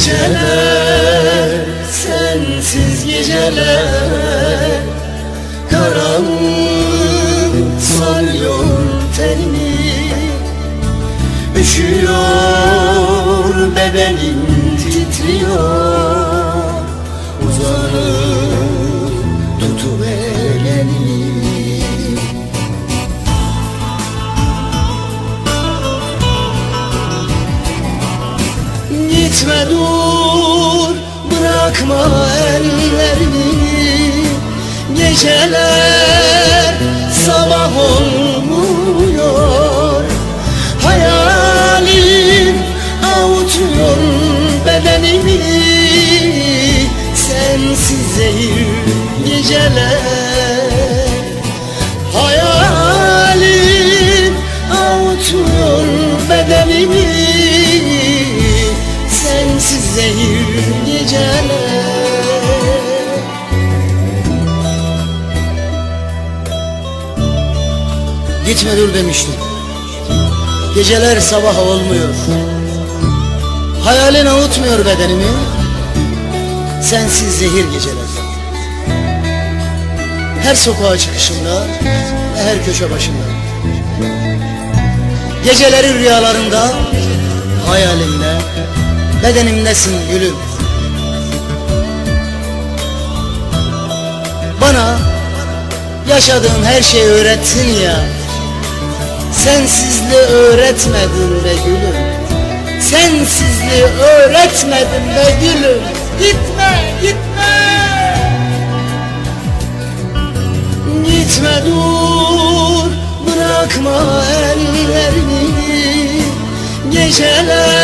geceler Sensiz geceler. Karanlık sarıyor tenimi Üşüyor Gitme dur bırakma ellerini. Geceler sabah olmuyor. Hayalim avutuyor bedenimi. Sensiz zehir geceler Zehir geceler. Gitme dur demiştim. Geceler sabah olmuyor. Hayalin avutmuyor bedenimi. Sensiz zehir geceler. Her sokağa çıkışında Her köşe başında Geceleri rüyalarında Hayalimde Bedenimdesin gülüm. Bana Yaşadığın her şeyi öğrettin ya. Sensizliği öğretmedin be gülüm. Sensizliği öğretmedin be gülüm. Gitme gitme. Gitme dur bırakma ellerini. Geceler